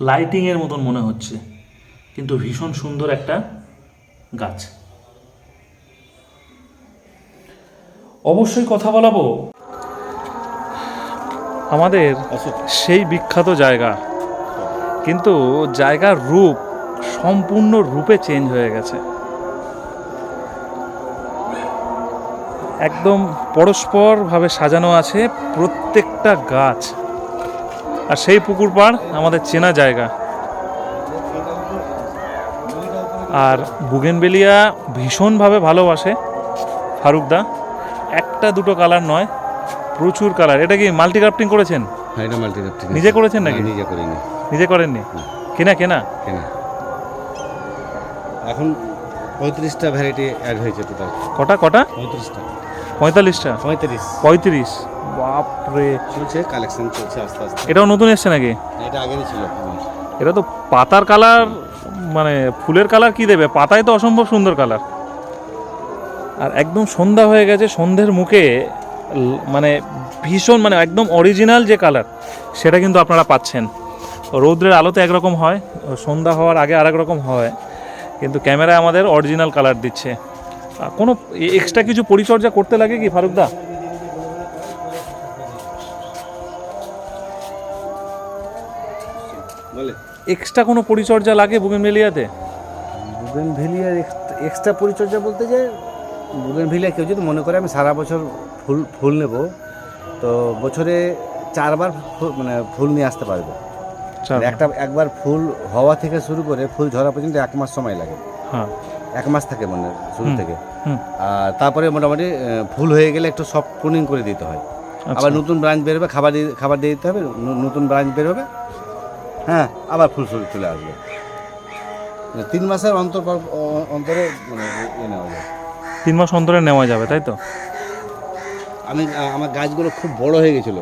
লাইটিংয়ের মতন মনে হচ্ছে, কিন্তু ভীষণ সুন্দর একটা গাছ। অবশ্যই কথা বলাবো। আমাদের সেই বিখ্যাত জায়গা, কিন্তু জায়গার রূপ সম্পূর্ণ রূপে চেঞ্জ হয়ে গেছে। একদম পরস্পরভাবে সাজানো আছে প্রত্যেকটা গাছ। আর সেই পুকুর পাড় আমাদের চেনা জায়গা। আর বুগেনবেলিয়া ভীষণভাবে ভালোবাসে ফারুকদা একটা দুটো কালার নয় প্রচুর কালার। এটা কি মাল্টি ক্রাফটিং করেছেন? হ্যাঁ এটা মাল্টি ক্রাফটিং নিজে করেছেন নাকি? নিজে করিনি। নিজে করেননি? কেনা কেনা? কেন। এখন পঁয়ত্রিশটা ভ্যারাইটি অ্যাড হয়েছে টোটাল কটা কটা? পঁয়ত্রিশটা। পঁয়তাল্লিশটা? পঁয়ত্রিশ। পঁয়ত্রিশ। বাপরে। চলছে কালেকশন চলছে আস্তে আস্তে। এটাও নতুন এসছে নাকি? এটা আগেরই ছিল। এটা তো পাতার কালার মানে ফুলের কালার কি দেবে? পাতায় তো অসম্ভব সুন্দর কালার। আর একদম সন্ধ্যা হয়ে গেছে সন্ধ্যের মুখে মানে ভীষণ মানে একদম অরিজিনাল যে কালার সেটা কিন্তু আপনারা পাচ্ছেন। রৌদ্রের আলোতে একরকম হয় সন্ধ্যা হওয়ার আগে আরেক রকম হয় কিন্তু ক্যামেরায় আমাদের অরিজিনাল কালার দিচ্ছে। কোনো এক্সট্রা কিছু পরিচর্যা করতে লাগে কি ফারুকদা? এক্সট্রা কোনো পরিচর্যা লাগে বুগেনভেলিয়াতে? বুগেন ভেলিয়ার এক্সট্রা পরিচর্যা বলতে যে বুগেন ভেলিয়া কেউ যদি মনে করে আমি সারা বছর ফুল ফুল নেব তো বছরে চারবার মানে ফুল নিয়ে আসতে পারবে। আচ্ছা, একটা একবার ফুল হওয়া থেকে শুরু করে ফুল ঝরা পর্যন্ত এক মাস সময় লাগে। হ্যাঁ। এক মাস থাকে মানে শুরু থেকে। আর তারপরে মোটামুটি ফুল হয়ে গেলে একটু সফট প্রুনিং করে দিতে হয়। আচ্ছা। আবার নতুন ব্রাঞ্চ বেরোবে খাবার দিয়ে খাবার দিয়ে দিতে হবে নতুন ব্রাঞ্চ বেরোবে হ্যাঁ আবার ফুল ফুল চলে আসবে। মানে তিন মাসের অন্তর অন্তরে মানে ইয়ে নেওয়া যায় তিন মাস অন্তরে নেওয়া যাবে তাই তো? আমি আমার গাছগুলো খুব বড় হয়ে গেছিল।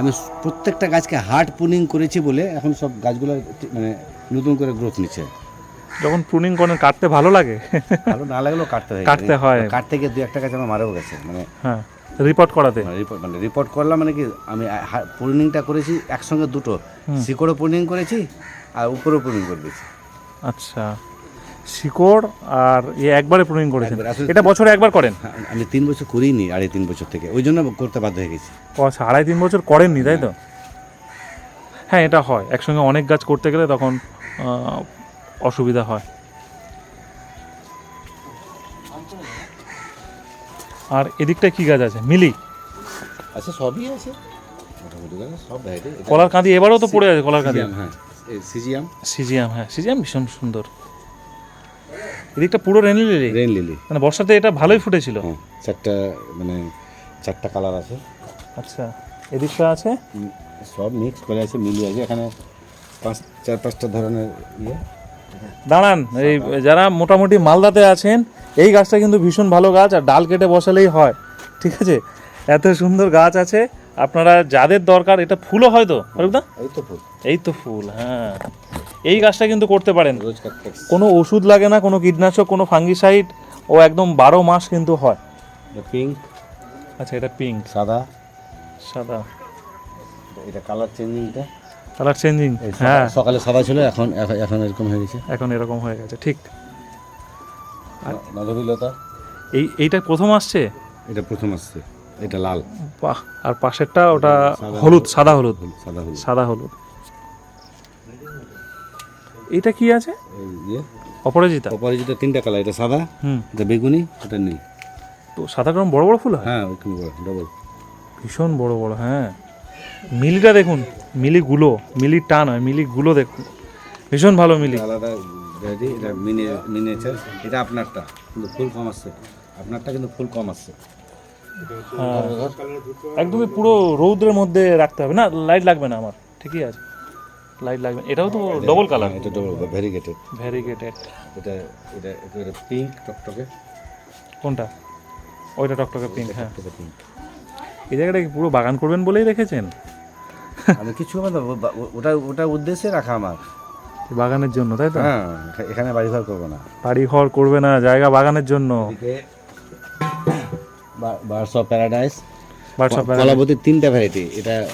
আমি প্রত্যেকটা গাছকে হার্ড পুনিং করেছি বলে এখন সব গাছগুলো মানে নতুন করে গ্রোথ নিচ্ছে। যখন প্রুনিং করেন কাটতে ভালো লাগে? ভালো না লাগলেও কাটতে হয়। কাটতে হয়। কাটতে গিয়ে দু একটা গাছ আমার মারাও গেছে মানে হ্যাঁ। রিপোর্ট করাতে। রিপোর্ট মানে রিপোর্ট করলাম মানে কি আমি পুর্নিংটা করেছি একসঙ্গে দুটো। শিকড়ও পুর্নিং করেছি আর উপরেও পুর্নিং করে দিয়েছি। আচ্ছা। শিকড় আর ইয়ে একবারে প্রুনিং করেছেন। এটা বছরে একবার করেন? হ্যাঁ, আমি তিন বছর করিনি আড়াই তিন বছর থেকে। ওই জন্য করতে বাধ্য হয়ে গেছি। ও আচ্ছা আড়াই তিন বছর করেননি তাই তো? হ্যাঁ। এটা হয়। একসঙ্গে অনেক গাছ করতে গেলে তখন অসুবিধা হয়। আর এদিকটা কি গাছ আছে? মিলি। আচ্ছা সবই আছে। সব কলার কাঁদি এবারও তো পড়ে আছে কলার কাঁদি। হ্যাঁ। সিজিয়াম। সিজিয়াম হ্যাঁ। সিজিয়াম ভীষণ সুন্দর। এদিকটা পুরো রেন লিলি রেন লিলি মানে বর্ষাতে এটা ভালোই ফুটেছিল? হ্যাঁ চারটা মানে চারটা কালার আছে। আচ্ছা এদিকটা আছে? সব মিক্স করে আছে মিলিয়ে আছে। এখানে পাঁচ চার পাঁচটা ধরনের ইয়ে। দাঁড়ান এই যারা মোটামুটি মালদাতে আছেন এই গাছটা কিন্তু ভীষণ ভালো গাছ আর ডাল কেটে বসালেই হয় ঠিক আছে? এত সুন্দর গাছ আছে আপনারা যাদের দরকার এটা ফুলও হয় তো ফারুকদা এই তো ফুল। এই তো ফুল হ্যাঁ। এই গাছটা কিন্তু করতে পারেন। কোনো ওষুধ লাগে না কোনো কীটনাশক কোনো ফাঙ্গিসাইড ও একদম বারো মাস কিন্তু হয়। পিঙ্ক আচ্ছা এটা পিঙ্ক সাদা। সাদা। এটা কালার চেঞ্জিংটা কালার চেঞ্জিং হ্যাঁ। সকালে সাদা ছিল এখন এখন- এখন এরকম হয়ে গেছে। এখন এরকম হয়ে গেছে ঠিক। মাধবীলতা এই এইটা প্রথম আসছে? এটা প্রথম আসছে। এটা লাল। বাহ আর পাশেরটা ওটা হলুদ সাদা হলুদ। সাদা হলুদ। সাদা হলুদ। এটা কি আছে? অপরাজিতা। অপরাজিতা তিনটা কালার এটা সাদা হুম। এটা বেগুনি এটা নীল। তো সাদা রকম বড় বড় ফুল হয়? হ্যাঁ ওইখানে বড় ডবল ভীষণ বড় বড় হ্যাঁ। মিলিটা দেখুন মিলিগুলো মিলির টান হয় মিলিগুলো দেখুন। ভীষণ ভালো মিলি। আলাদা ভ্যারাইটি এটা মিনি মিনিয়েচার এটা আপনারটা কিন্তু ফুল কম আসছে। আপনারটা কিন্তু ফুল কম আসছে। হ্যাঁ একদমই পুরো রৌদ্রের মধ্যে রাখতে হবে না? লাইট লাগবে না আমার ঠিকই আছে। লাইট লাগবে এটাও তো ডবল কালার এটা ডবল ভ্যারিগেটেড ভ্যারিগেটেড এটা এটা এটা পিঙ্ক টকটকে। কোনটা? ওইটা টকটকে পিঙ্ক হ্যাঁ। পিঙ্ক এই জায়গাটা কি পুরো বাগান করবেন বলেই রেখেছেন? আমি কিছু আমার না, ও- ও- ওটা ওটা উদ্দেশ্যে রাখা আমার। বাগানের জন্য তাই তো? হ্যাঁ এখানে বাড়ি ঘর করব না। বাড়ি ঘর করবে না জায়গা বাগানের জন্য। Birds of paradise. Birds of কলাবতীর তিনটা ভ্যারাইটি এটা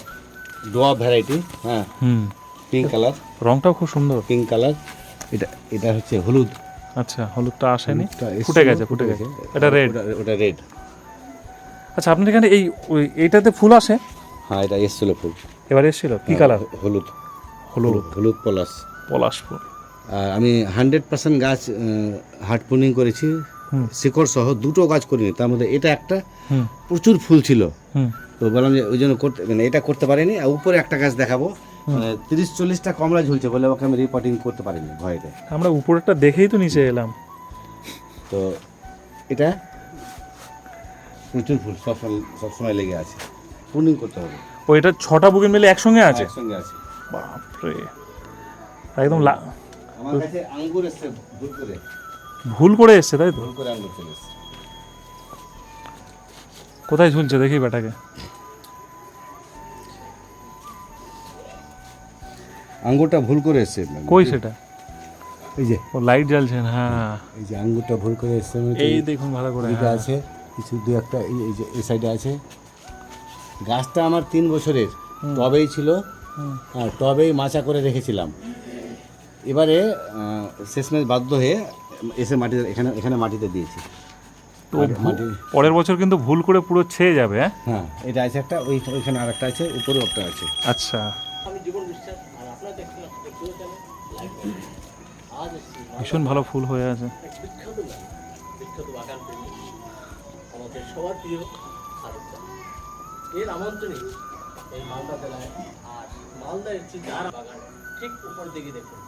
ডোয়া ভ্যারাইটি হ্যাঁ। হুম। Pink colour. রংটাও খুব সুন্দর। Pink colour. এটা এটা হচ্ছে হলুদ। আচ্ছা হলুদটা আসেনি? ফুটে গেছে ফুটে গেছে। এটা রেড। ওটা- রেড। আচ্ছা আপনার এখানে এই এইটাতে ফুল আসে? হ্যাঁ এটা এসছিল ফুল। এবার এসেছিল কি কালার? হলুদ। হলুদ হলুদ পলাশ। পলাশ ফুল আর আমি হান্ড্রেড পার্সেন্ট গাছ হার্ট পুনিং করেছি। শিকড় সহ দুটো গাছ করিনি তার মধ্যে এটা একটা প্রচুর ফুল ছিল। হুম। তো বললাম যে ওই জন্য করতে মানে এটা করতে পারিনি আর উপরে একটা গাছ দেখাবো। মানে তিরিশ চল্লিশটা কমলা ঝুলছে বলে ওকে আমি রিপোর্টিং করতে পারিনি ভয়েতে। আমরা উপরেরটা দেখেই তো নিচে এলাম। তো এটা প্রচুর ফুল সবসময় সবসময় লেগে আছে। পুনিং করতে হবে। ও এটা ছটা বুকিং মিলে একসঙ্গে আছে? একসঙ্গে আছে। বাপরে। একদম লা- আমার কাছে আঙ্গুর এসছে ভুল করে। ভুল করে এসছে তাই তো? ভুল করে আঙ্গুর চলে এসছে। কোথায় ঝুলছে দেখি বেটাকে। আঙ্গুরটা ভুল করে এসছে। কই সেটা? এই যে। ও লাইট জ্বালছেন হ্যাঁ। এই যে আঙ্গুরটা ভুল করে এসছে এই দেখুন ভালো করে এদিকে হ্যাঁ। আছে কিছু দু একটা এই এই যে এই সাইডে আছে। গাছটা আমার তিন বছরের টবেই ছিল। আর টবেই মাচা করে রেখেছিলাম। এবারে শেষমেশ বাধ্য হয়ে এসে মাটিতে এখানে এখানে মাটিতে দিয়েছি। তো পরের বছর কিন্তু ভুল করে পুরো ছেয়ে যাবে হ্যাঁ? হ্যাঁ এটা আছে একটা ওই ওইখানে আর একটা আছে উপরেও একটা আছে। আচ্ছা। ভীষণ ভালো ফুল হয়ে আছে। আমাদের সবার প্রিয় এর আমন্ত্রণে এই মালদা জেলায় আর মালদা যার বাগান ঠিক উপর দিকে দেখুন।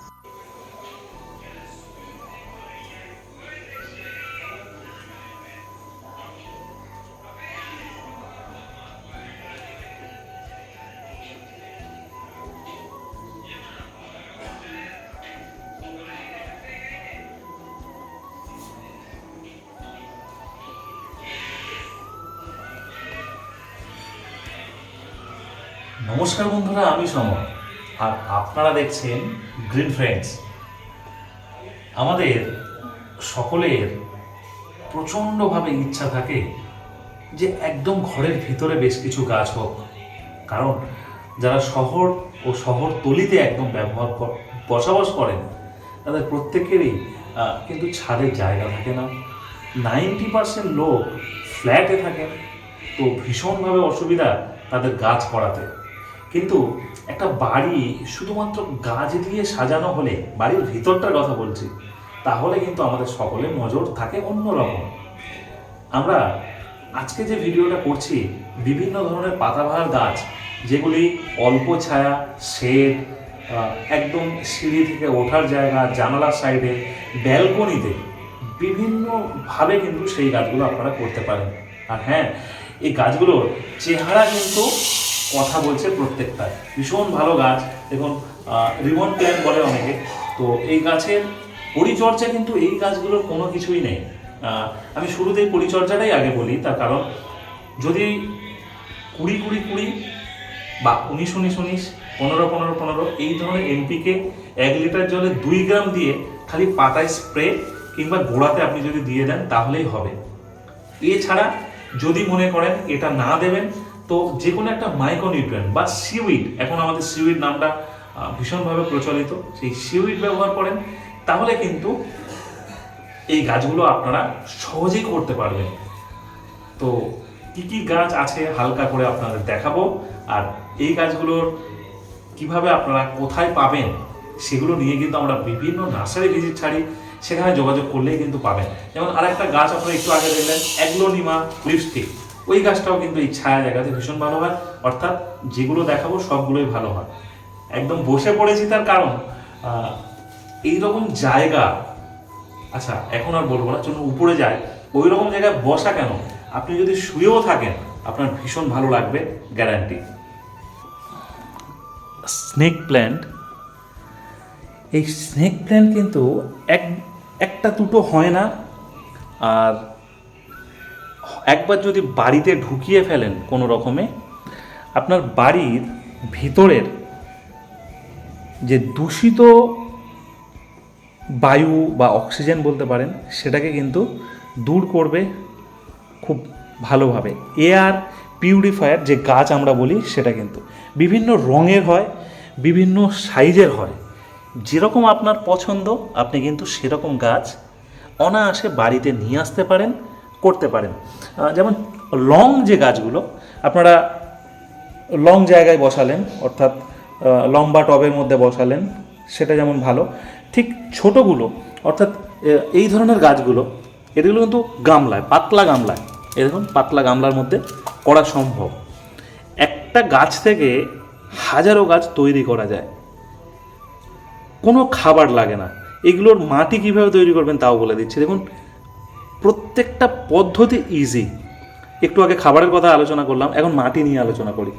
নমস্কার বন্ধুরা, আমি সমর। আর আপনারা দেখছেন গ্রিন ফ্রেন্ডস আমাদের সকলের প্রচণ্ডভাবে ইচ্ছা থাকে যে একদম ঘরের ভিতরে বেশ কিছু গাছ হোক। কারণ যারা শহর ও শহর তলিতে একদম ব্যবহার বসবাস করেন, তাদের প্রত্যেকেরই কিন্তু ছাদের জায়গা থাকে না। নাইনটি পার্সেন্ট লোক ফ্ল্যাটে থাকেন। তো ভীষণভাবে অসুবিধা তাদের গাছ করাতে কিন্তু একটা বাড়ি শুধুমাত্র গাছ দিয়ে সাজানো হলে বাড়ির ভিতরটার কথা বলছি, তাহলে কিন্তু আমাদের সকলের নজর থাকে অন্যরকম। আমরা আজকে যে ভিডিওটা করছি, বিভিন্ন ধরনের পাতাবাহার গাছ, যেগুলি অল্প ছায়া, শেড একদম সিঁড়ি থেকে ওঠার জায়গা, জানালার সাইডে, ব্যালকনিতে, বিভিন্নভাবে কিন্তু সেই গাছগুলো আপনারা করতে পারেন। আর হ্যাঁ এই গাছগুলোর চেহারা কিন্তু কথা বলছে প্রত্যেকটা। ভীষণ ভালো গাছ। দেখুন রিবন প্ল্যান্ট বলে অনেকে। তো এই গাছের পরিচর্যা কিন্তু এই গাছগুলোর কোনো কিছুই নেই। আমি শুরুতেই পরিচর্যাটাই আগে বলি, তার কারণ যদি কুড়ি কুড়ি কুড়ি বা উনিশ উনিশ উনিশ পনেরো পনেরো পনেরো এই ধরনের এমপিকে এক লিটার জলে দুই গ্রাম দিয়ে খালি পাতায় স্প্রে কিংবা গোড়াতে আপনি যদি দিয়ে দেন, তাহলেই হবে। এছাড়া যদি মনে করেন এটা না দেবেন তো যে কোনো একটা মাইক্রোনিউট্রিয়েন্ট বা সিউইড এখন আমাদের সিউইড নামটা ভীষণভাবে প্রচলিত, সেই সিউইড ব্যবহার করেন, তাহলে কিন্তু এই গাছগুলো আপনারা সহজেই করতে পারবেন। তো কি কি গাছ আছে হালকা করে আপনাদের দেখাবো, আর এই গাছগুলোর কীভাবে আপনারা কোথায় পাবেন, সেগুলো নিয়ে কিন্তু আমরা বিভিন্ন নার্সারি ভিজিট ছাড়ি, সেখানে যোগাযোগ করলেই কিন্তু পাবেন। যেমন আরেকটা গাছ আপনারা একটু আগে দেখলেন অ্যাগ্লোনিমা লিপস্টিক ওই গাছটাও কিন্তু এই ছায়া জায়গাতে ভীষণ ভালো হয়। অর্থাৎ যেগুলো দেখাবো সবগুলোই ভালো হয়। একদম বসে পড়েছি তার কারণ আহ, এইরকম জায়গা আচ্ছা এখন আর বলব না চলুন উপরে যায় ওই রকম জায়গায় বসা কেন? আপনি যদি শুয়েও থাকেন আপনার ভীষণ ভালো লাগবে গ্যারান্টি স্নেক প্ল্যান্ট এই স্নেক প্ল্যান্ট কিন্তু এক একটা দুটো হয় না। আর একবার যদি বাড়িতে ঢুকিয়ে ফেলেন কোনো রকমে, আপনার বাড়ির ভিতরের যে দূষিত বায়ু বা অক্সিজেন বলতে পারেন, সেটাকে কিন্তু দূর করবে খুব ভালোভাবে। এয়ার পিউরিফায়ার যে গাছ আমরা বলি, সেটা কিন্তু। বিভিন্ন রঙের হয়, বিভিন্ন সাইজের হয়। যেরকম আপনার পছন্দ, আপনি কিন্তু সেরকম গাছ অনায়াসে বাড়িতে নিয়ে আসতে পারেন। করতে পারেন। যেমন লং যে গাছগুলো, আপনারা লং জায়গায় বসালেন, অর্থাৎ লম্বা টবের মধ্যে বসালেন, সেটা যেমন ভালো। ঠিক ছোটোগুলো, অর্থাৎ এই ধরনের গাছগুলো, এগুলো কিন্তু গামলায়, পাতলা গামলায়। এ দেখুন, পাতলা গামলার মধ্যে করা সম্ভব। একটা গাছ থেকে হাজারো গাছ তৈরি করা যায়। কোনো খাবার লাগে না। এগুলোর মাটি কীভাবে তৈরি করবেন তাও বলে দিচ্ছি। দেখুন প্রত্যেকটা পদ্ধতি ইজি একটু আগে খাবারের কথা আলোচনা করলাম, এখন মাটি নিয়ে আলোচনা করি।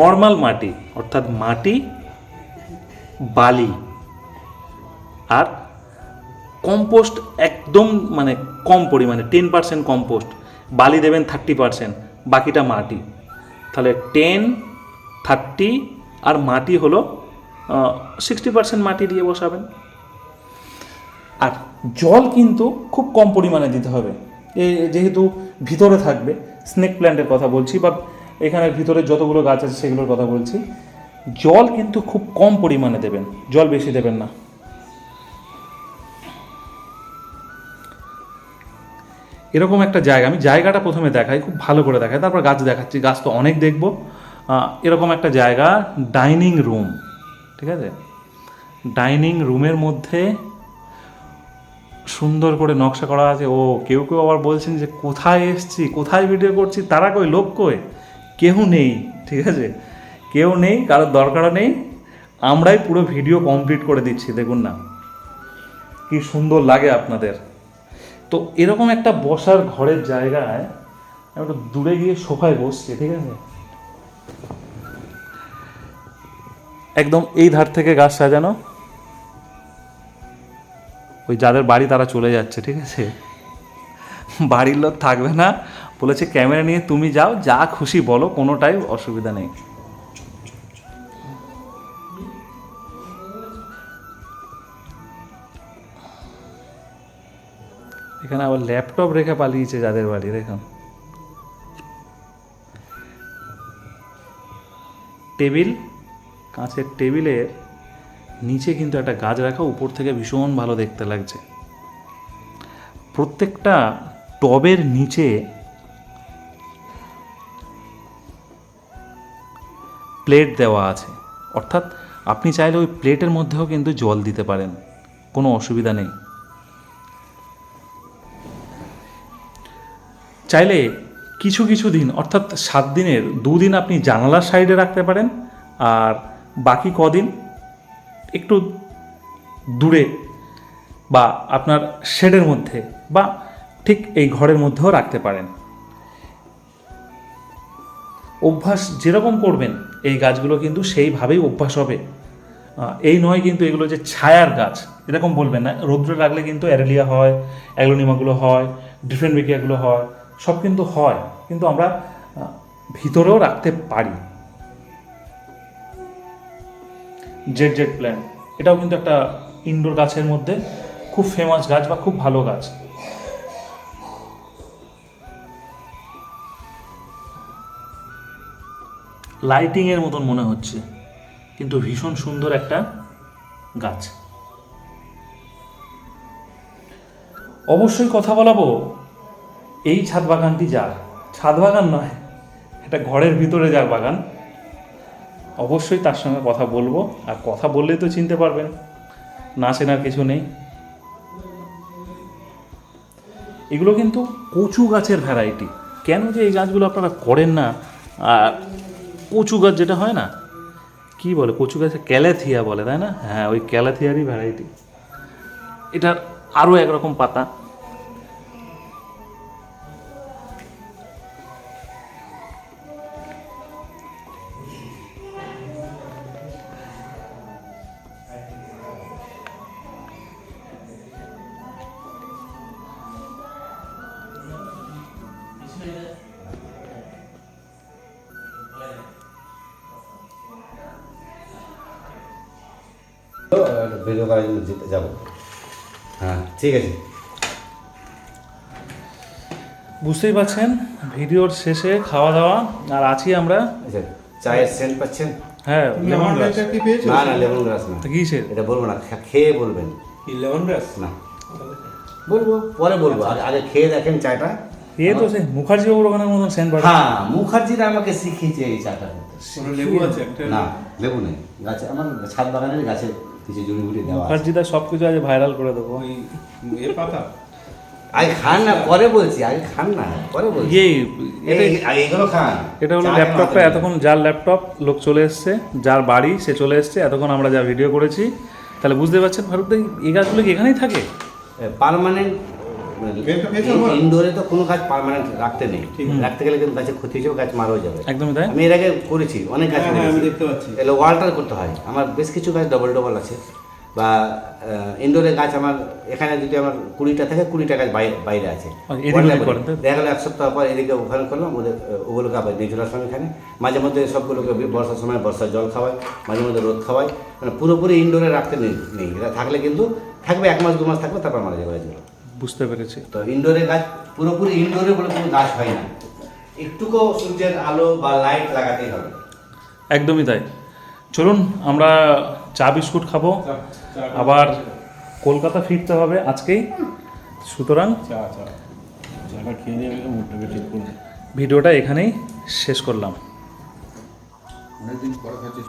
নর্মাল মাটি, অর্থাৎ মাটি, বালি আর কম্পোস্ট একদম মানে কম পরিমাণে টেন পার্সেন্ট কম্পোস্ট বালি দেবেন থার্টি পার্সেন্ট বাকিটা মাটি। তাহলে টেন থার্টি আর মাটি হলো সিক্সটি পার্সেন্ট মাটি দিয়ে বসাবেন। আর জল কিন্তু খুব কম পরিমাণে দিতে হবে। যেহেতু ভিতরে থাকবে স্নেক প্ল্যান্টের কথা বলছি বা এখানের ভিতরে যতগুলো গাছ আছে সেগুলোর কথা বলছি, জল কিন্তু খুব কম পরিমাণে দেবেন, জল বেশি দেবেন না। এরকম একটা জায়গা, আমি জায়গাটা প্রথমে দেখাই, খুব ভালো করে দেখাই, তারপর গাছ দেখাচ্ছি, গাছ তো অনেক দেখব। এরকম একটা জায়গা ডাইনিং রুম ঠিক আছে? ডাইনিং রুমের মধ্যে সুন্দর করে নকশা করা আছে। ও কেউ কেউ আবার বলছেন যে, কোথায় এসছি? কোথায় ভিডিও করছি? তারা কই? লোক কই? কেউ নেই, ঠিক আছে? কেউ নেই, কারোর দরকারও নেই। আমরাই পুরো ভিডিও কমপ্লিট করে দিচ্ছি, দেখুন না। কি সুন্দর লাগে আপনাদের। তো এরকম একটা বসার ঘরের জায়গায় একটু দূরে গিয়ে সোফায় বসছি, ঠিক আছে? একদম এই ধার থেকে গাছ সাজানো। ওই যাদের বাড়ি তারা চলে যাচ্ছে, ঠিক আছে? বাড়ির লোক থাকবে না। বলেছে, ক্যামেরা নিয়ে তুমি যাও, যা খুশি বলো, কোনোটাই অসুবিধা নেই। এখানে আবার ল্যাপটপ রেখে পালিয়েছে যাদের বাড়ি দেখুন টেবিল, কাঁচের টেবিলের নিচে কিন্তু একটা গাছ রাখা, উপর থেকে ভীষণ ভালো দেখতে লাগছে। প্রত্যেকটা টবের নিচে প্লেট দেওয়া আছে। অর্থাৎ আপনি চাইলে ওই প্লেটের মধ্যেও কিন্তু জল দিতে পারেন, কোনো অসুবিধা নেই। চাইলে কিছু কিছু দিন, অর্থাৎ সাত দিনের, দুদিন আপনি জানালার সাইডে রাখতে পারেন, আর বাকি কদিন একটু দূরে বা আপনার শেডের মধ্যে বা ঠিক এই ঘরের মধ্যেও রাখতে পারেন। অভ্যাস যেরকম করবেন, এই গাছগুলো কিন্তু সেইভাবেই অভ্যাস হবে। এই নয় কিন্তু এগুলো যে ছায়ার গাছ, এরকম বলবেন না। রৌদ্রে রাখলে কিন্তু অ্যারেলিয়া হয়, অ্যাগ্লোনিমাগুলো হয় ডিফারেন্ট বিকিয়াগুলো হয়, সব কিন্তু হয়। কিন্তু আমরা ভিতরেও রাখতে পারি। জেড জেড প্ল্যান্ট এটাও কিন্তু একটা ইনডোর গাছের মধ্যে খুব ফেমাস গাছ বা খুব ভালো গাছ। লাইটিং এর মতন মনে হচ্ছে, কিন্তু ভীষণ সুন্দর একটা গাছ। অবশ্যই কথা বলাবো, এই ছাদ বাগানটি যার ছাদ বাগান নয়, এটা ঘরের ভিতরে যার বাগান। অবশ্যই তার সঙ্গে কথা বলব। আর কথা বললেই তো চিনতে পারবেন। না চেনার কিছু নেই। এগুলো কিন্তু কচু গাছের ভ্যারাইটি কেন যে এই গাছগুলো আপনারা করেন না? আর কচু গাছ যেটা হয় না, কি বলে? কচু গাছে ক্যালাথিয়া বলে, তাই না? হ্যাঁ ওই ক্যালাথিয়ারই ভ্যারাইটি এটার আরও একরকম পাতা। ভিডিও করার জন্য যেতে যাব। হ্যাঁ ঠিক আছে। বুঝতেই পারছেন ভিডিওর শেষে খাওয়া দাওয়া আর আছি আমরা। আচ্ছা চায়ের সেন্ট পাচ্ছেন? হ্যাঁ লেমন গ্রাস না না লেমন গ্রাস না। কিসের? এটা বলব না খেয়ে বলবেন। কি লেমন গ্রাস না। বলব পরে বলব। আগে আগে খেয়ে দেখেন চাটা। এ তো সে মুখার্জি বাবুর ওখানের মতন সেন্ট বাড়ি হ্যাঁ মুখার্জিরা আমাকে শিখিয়েছে এই চাটা লেবু আছে একটা? না লেবু নেই। গাছে আমার ছাদ বাগানের গাছে কিছু জুড়ি বুড়ি দেওয়া আছে। মুখার্জিদা সব কিছু আজ ভাইরাল করে দেবো। ওই এ পাতা। আগে খান না পরে বলছি আগে খান না পরে বলছি। ইয়ে এটা এই- খান। এটা হলো ল্যাপটপটা এতক্ষণ যার ল্যাপটপ লোক চলে এসছে যার বাড়ি সে চলে এসছে এতক্ষণ আমরা যা ভিডিও করেছি তাহলে বুঝতে পারছেন ভারত এই গাছগুলো কি এখানেই থাকে? পার্মানেন্ট? ইনডোরে তো কোনো গাছ পার্মানেন্ট রাখতে নেই। রাখতে গেলে কিন্তু গাছের ক্ষতি হিসেবে গাছ মারাও যাবে। একদমই তাই। আমি এর আগে করেছি অনেক গাছ হ্যাঁ, হ্যাঁ, আমি দেখতে পাচ্ছি। এগুলো ওয়ালটার করতে হয়। আমার বেশ কিছু গাছ ডবল ডবল আছে। বা ইনডোরে গাছ আমার এখানে যদি আমার কুড়িটা থাকে কুড়িটা গাছ বাইরে বাইরে আছে। আচ্ছা? দেখা গেলো এক সপ্তাহ পর এদিকে ওখানে করলাম ওদের ওগুলোকে আবার নিয়ে চলে আসলাম এখানে। মাঝে মধ্যে সবগুলোকে বর্ষার সময় বর্ষার জল খাওয়াই মাঝে মধ্যে রোদ খাওয়াই। মানে পুরোপুরি ইনডোরে রাখতে নেই নেই। এটা থাকলে কিন্তু থাকবে এক মাস দু মাস থাকবে তারপর মারা যাবে গাছগুলো। বুঝতে পেরেছি। তো ইনডোরে গাছ পুরোপুরি ইনডোরে বলে কোনো গাছ হয় না। একটুকু সূর্যের আলো বা লাইট লাগাতেই হবে। একদমই তাই। চলুন আমরা চা বিস্কুট খাব। আবার কলকাতা ফিরতে হবে আজকেই। সুতরাং ভিডিওটা এখানেই শেষ করলাম। অনেকদিন পরে খাচ্ছি।